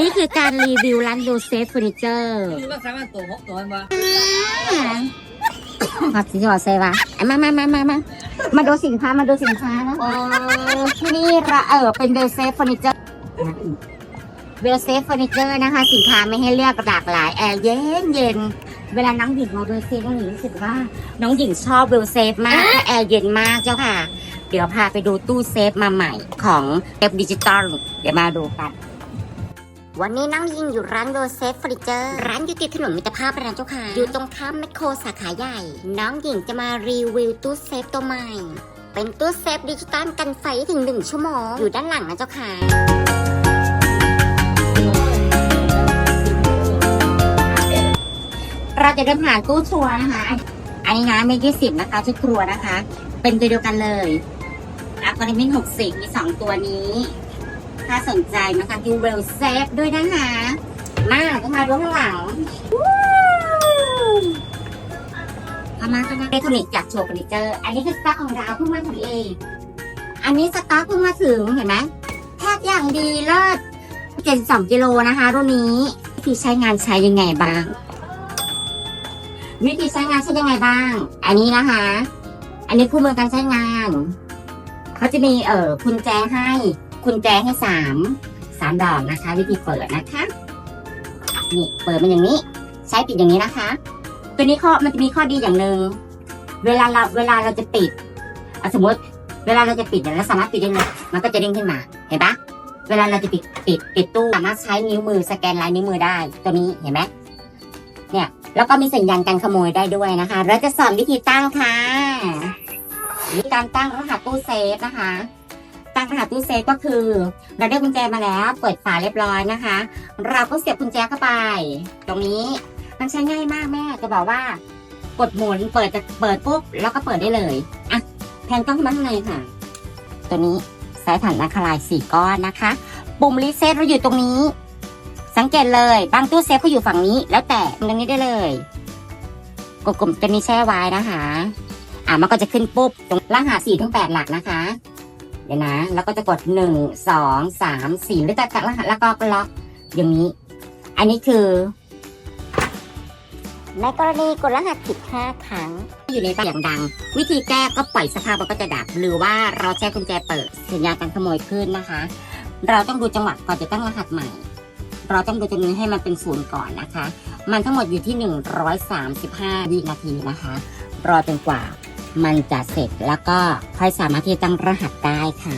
นี่คือการรีวิวร้านดูเซฟเฟอร์นิเจอร์คือรักษามันตัวหกตัวมันบ่ขอสิขอเซวะอะมามามามามามาดูสินค้ามาดูสินค้านะโอ้ที่นี่ระเออเป็นเบลเซฟเฟอร์นิเจอร์เบลเซฟเฟอร์นิเจอร์นะคะ สินค้าไม่ให้เลือกหลากหลายแอร์เย็นเย็นเวลาน้องหญิงมาเบลเซฟน้องหญิงรู้สึกว่า น้องหญิงชอบเบลเซฟมากและแอร์เย็นมากเจ้าค่ะ เดี๋ยวพาไปดูตู้เซฟมาใหม่ของเอฟดิจิตอลเดี๋ยวมาดูกัน วันนี้น้องยิงอยู่ร้านโรเซฟเฟอร์นิเจอร์ ร้านอยู่ติดถนนมิตรภาพร้านเจ้าค่ะ อยู่ตรงข้ามแมคโครสาขาใหญ่ น้องหญิงจะมารีวิวตู้เซฟตัวใหม่ เป็นตู้เซฟดิจิตอลกันไฟถึง 1 ชั่วโมง อยู่ด้านหลังนะเจ้าค่ะเราจะเดินผ่านตู้ชัวนะคะ อันนี้นะไม่ยี่สิบนะคะชุดครัวนะคะ เป็นตัวเดียวกันเลยอัลกอริทึมหกสิบมีสองตัวนี้ ถ้าสนใจนะคะดูเวลเซฟด้วยนะคะมาก็มาดูข้างหลังเข้ามาเข้ามาเล็กทอนิกจากโชว์เฟอร์นิเจอร์อันนี้คือสต็อกของเราเพิ่งมาถึงเองอันนี้สต็อกเพิ่งมาถึงเห็นไหมแทบอย่างดีเลิศ72กิโลนะคะรุ่นนี้วิธีใช้งานใช้ยังไงบ้างวิธีใช้งานใช้ยังไงบ้าง อันนี้นะคะ อันนี้คู่มือการใช้งาน เขาจะมีเอ่อกุญแจให้ กุญแจให้สามสามดอกนะคะ วิธีเปิดนะคะนี่เปิดมันอย่างนี้ ใช้ปิดอย่างนี้นะคะ ตัวนี้ข้อมันจะมีข้อดีอย่างหนึ่งเวลาเราเวลาเราจะปิดสมมติ เวลาเราจะปิดเนี่ยเราสามารถปิดได้เลยมันก็จะเด้งขึ้นมาเห็นปะเวลาเราจะปิดปิดปิดตู้สามารถใช้นิ้วมือสแกนลายนิ้วมือได้ ตัวนี้เห็นไหมเนี่ยแล้วก็มีสัญญาณการขโมยได้ด้วยนะคะ เราจะสอนวิธีตั้งค่ะวิธีการตั้งรหัสตู้เซฟนะคะ ตั้งรหัสตู้เซฟก็คือ เราได้กุญแจมาแล้ว เปิดฝาเรียบร้อยนะคะ เราก็เสียบกุญแจเข้าไป ตรงนี้มันใช้ง่ายมากแม่จะบอกว่ากดหมุนเปิดจะเปิดปุ๊บแล้วก็เปิดได้เลยอะแทนกล้องขึ้นมาข้างในค่ะ ตัวนี้สายฐานนาคลายสี่ก้อนนะคะ ปุ่มรีเซ็ตเราอยู่ตรงนี้ สังเกตเลยบางตู้เซฟก็อยู่ฝั่งนี้ แล้วแต่ตรงนี้ได้เลยกดกลุ่มตัวนี้แช่ไว้นะคะ อะมันก็จะขึ้นปุ๊บตรงรหัสสี่ถึงแปดหลักนะคะ เดี๋ยวนะ แล้วก็จะกดหนึ่งสองสามสี่หรือจะตัดรหัสแล้วก็ล็อกอย่างนี้ อันนี้คือ ในกรณีกดรหัสผิดห้าครั้ง อยู่ในบ้านอย่างดัง วิธีแก้ก็ปล่อยสภาพมันก็จะดับ หรือว่าเราใช้กุญแจเปิดสัญญาณการขโมยขึ้นนะคะ เราต้องดูจังหวะก่อนจะตั้งรหัสใหม่ เราต้องดูตรงนี้ให้มันเป็นศูนย์ก่อนนะคะ มันทั้งหมดอยู่ที่ 135 วินาทีนะคะ รอจนกว่า มันจะเสร็จแล้วก็ค่อยสามารถที่จะตั้งรหัสได้ค่ะ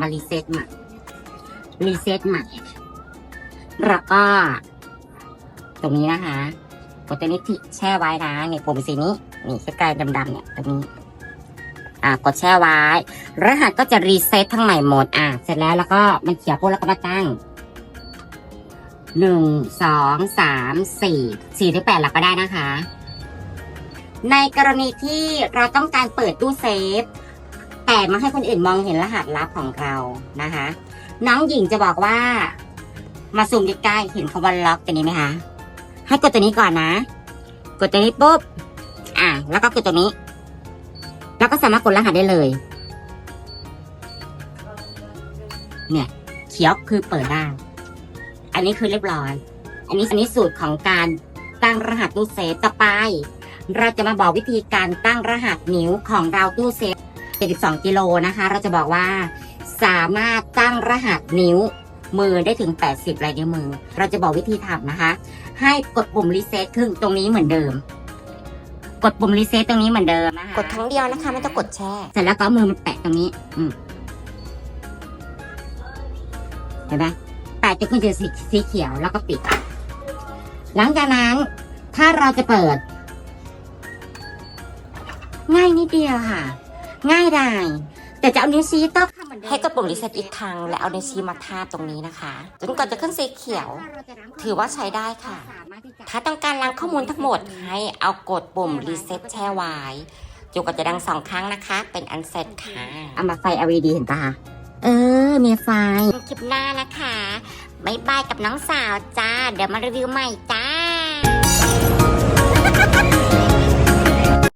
มารีเซ็ตใหม่รีเซ็ตใหม่แล้วก็ ตรงนี้นะคะกดตัวนี้ที่แช่ไว้นะเนี่ยปุ่มสีนี้นี่ใกล้ๆดำๆเนี่ยตรงนี้อ่ากดแช่ไว้ รหัสก็จะรีเซ็ตทั้งใหม่หมดอะเสร็จแล้วแล้วก็มันเขียวปุ๊บแล้วก็มาตั้งหนึ่งสองสามสี่สี่ถึงแปดหลักก็ได้นะคะ ในกรณีที่เราต้องการเปิดตู้เซฟ แต่มาให้คนอื่นมองเห็นรหัสลับของเรานะคะ น้องหญิงจะบอกว่า มาซูมใกล้ๆเห็นคำว่าล็อกตัวนี้ไหมคะให้กดตัวนี้ก่อนนะ กดตัวนี้ปุ๊บอะแล้วก็กดตัวนี้ แล้วก็สามารถกดรหัสได้เลย เนี่ย เขียวคือเปิดได้อันนี้คือเรียบร้อย อันนี้อันนี้สูตรของการตั้งรหัสตู้เซฟต่อไป เราจะมาบอกวิธีการตั้งรหัสนิ้วของเราตู้เซฟ 72 กิโลนะคะ เราจะบอกว่า สามารถตั้งรหัสนิ้วมือได้ถึง 80ลายนิ้วมือ เราจะบอกวิธีทำนะคะ ให้กดปุ่มรีเซ็ตครึ่งตรงนี้เหมือนเดิม กดปุ่มรีเซ็ตตรงนี้เหมือนเดิมนะคะกดครั้งเดียวนะคะไม่ต้องกดแช่เสร็จแล้วก็เอามือมาแปะตรงนี้ อืมเห็นไหมแปะจะขึ้นจะสีสีเขียวแล้วก็ปิด หลังจากนั้นถ้าเราจะเปิด ง่ายนิดเดียวค่ะ ง่ายได้แต่จะเอานิ้วชี้ต้องทำเหมือนเดิมให้กดปุ่มรีเซ็ตอีกครั้งและเอานิ้วชี้มาทาบตรงนี้นะคะ จนกว่าจะขึ้นสีเขียว ถือว่าใช้ได้ค่ะ ถ้าต้องการล้างข้อมูลทั้งหมดให้เอากดปุ่มรีเซ็ตแช่ไว้จนกว่าจะดังสองครั้งนะคะ เป็นอันเสร็จค่ะเอามาไฟ LED เห็นปะคะเออ มีไฟคลิปหน้านะคะบ๊ายบายกับน้องสาวจ้า เดี๋ยวมารีวิวใหม่จ้า